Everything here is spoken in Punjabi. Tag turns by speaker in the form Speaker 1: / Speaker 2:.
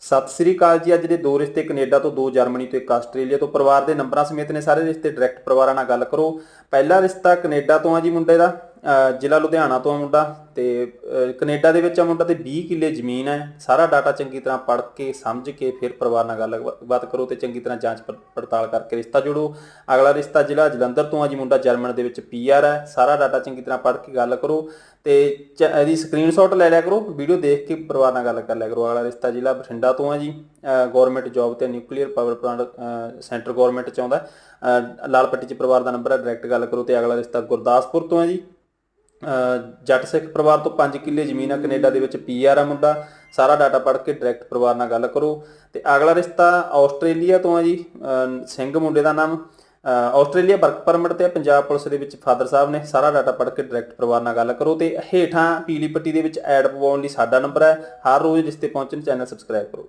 Speaker 1: ਸਤਿ ਸ੍ਰੀ ਅਕਾਲ ਜੀ। ਅੱਜ ਦੇ ਦੋ ਰਿਸ਼ਤੇ ਕੈਨੇਡਾ ਤੋਂ, ਦੋ ਜਰਮਨੀ ਤੋਂ, ਇੱਕ ਆਸਟ੍ਰੇਲੀਆ ਤੋਂ। ਪਰਿਵਾਰ ਦੇ ਨੰਬਰਾਂ ਸਮੇਤ ਨੇ ਸਾਰੇ ਰਿਸ਼ਤੇ ਡਾਇਰੈਕਟ ਪਰਿਵਾਰਾਂ ਨਾਲ ਗੱਲ ਕਰੋ। ਪਹਿਲਾ ਰਿਸ਼ਤਾ ਕੈਨੇਡਾ ਤੋਂ ਆ ਜੀ ਮੁੰਡੇ ਦਾ। ਜ਼ਿਲ੍ਹਾ ਲੁਧਿਆਣਾ ਤੋਂ ਆ ਮੁੰਡਾ ਤੇ, ਅਹ ਕੈਨੇਡਾ ਦੇ ਵਿੱਚ ਆ ਮੁੰਡਾ ਤੇ 20 ਕਿੱਲੇ ਜ਼ਮੀਨ ਹੈ। ਸਾਰਾ ਡਾਟਾ ਚੰਗੀ ਤਰ੍ਹਾਂ ਪੜ੍ਹ ਕੇ, ਸਮਝ ਕੇ ਫਿਰ ਪਰਿਵਾਰ ਨਾਲ ਗੱਲਬਾਤ ਕਰੋ ਤੇ ਚੰਗੀ ਤਰ੍ਹਾਂ ਜਾਂਚ ਪੜ- ਪੜਤਾਲ ਕਰਕੇ ਰਿਸ਼ਤਾ ਜੋੜੋ। ਅਗਲਾ ਰਿਸ਼ਤਾ ਜ਼ਿਲ੍ਹਾ ਜਲੰਧਰ ਤੋਂ ਆ ਜੀ, ਮੁੰਡਾ ਜਰਮਨ ਦੇ ਵਿੱਚ ਪੀਆਰ ਹੈ। ਸਾਰਾ ਡਾਟਾ ਚੰਗੀ ਤਰ੍ਹਾਂ ਪੜ੍ਹ ਕੇ ਗੱਲ ਕਰੋ ਤੇ ਚ- ਇਹਦੀ ਸਕਰੀਨਸ਼ਾਟ ਲੈ ਲਿਆ ਕਰੋ, ਵੀਡੀਓ ਦੇਖ ਕੇ ਪਰਿਵਾਰ ਨਾਲ ਗੱਲ ਕਰ ਲਿਆ ਕਰੋ। ਅਗਲਾ ਰਿਸ਼ਤਾ ਜ਼ਿਲ੍ਹਾ ਬਠਿੰਡਾ ਤੋਂ ਆ ਜੀ ਗਵਰਨਮੈਂਟ ਜੌਬ ਤੇ nuclear power plant centre government ਚ ਆਉਂਦਾ। ਲਾਲ ਪੱਟੀ ਚ ਪਰਿਵਾਰ ਦਾ ਨੰਬਰ ਹੈ ਡਾਇਰੈਕਟ ਗੱਲ ਕਰੋ ਤੇ ਅਗਲਾ ਰਿਸ਼ਤਾ ਗੁਰਦਾਸਪੁਰ ਤੋਂ ਹੈ ਜੀ। ਜੱਟ ਸਿੱਖ ਪਰਿਵਾਰ ਤੋਂ 5 ਕਿੱਲੇ ਜ਼ਮੀਨ ਆ, ਕੈਨੇਡਾ ਦੇ ਵਿੱਚ ਪੀਆਰ ਆ ਮੁੰਡਾ ਸਾਰਾ ਡਾਟਾ ਪੜ੍ਹ ਕੇ ਡਾਇਰੈਕਟ ਪਰਿਵਾਰ ਨਾਲ ਗੱਲ ਕਰੋ। ਤੇ ਅਗਲਾ ਰਿਸ਼ਤਾ ਆਸਟ੍ਰੇਲੀਆ ਤੋਂ ਆ ਜੀ। ਸਿੰਘ ਮੁੰਡੇ ਦਾ ਨਾਮ। ਆਸਟ੍ਰੇਲੀਆ ਵਰਕ ਪਰਮਿਟ ਤੇ ਪੰਜਾਬ ਪੁਲਿਸ ਦੇ ਵਿੱਚ ਫਾਦਰ ਸਾਹਿਬ ਨੇ। ਸਾਰਾ ਡਾਟਾ ਪੜ੍ਹ ਕੇ ਡਾਇਰੈਕਟ ਪਰਿਵਾਰ ਨਾਲ ਗੱਲ ਕਰੋ। ਤੇ ਹੇਠਾਂ ਪੀਲੀ ਪੱਟੀ ਦੇ ਵਿੱਚ ਐਡ ਪਵਾਉਣ ਲਈ ਸਾਡਾ ਨੰਬਰ ਹੈ। ਹਰ ਰੋਜ਼ ਰਿਸ਼ਤੇ ਪਹੁੰਚਣ ਚੈਨਲ ਸਬਸਕ੍ਰਾਈਬ ਕਰੋ।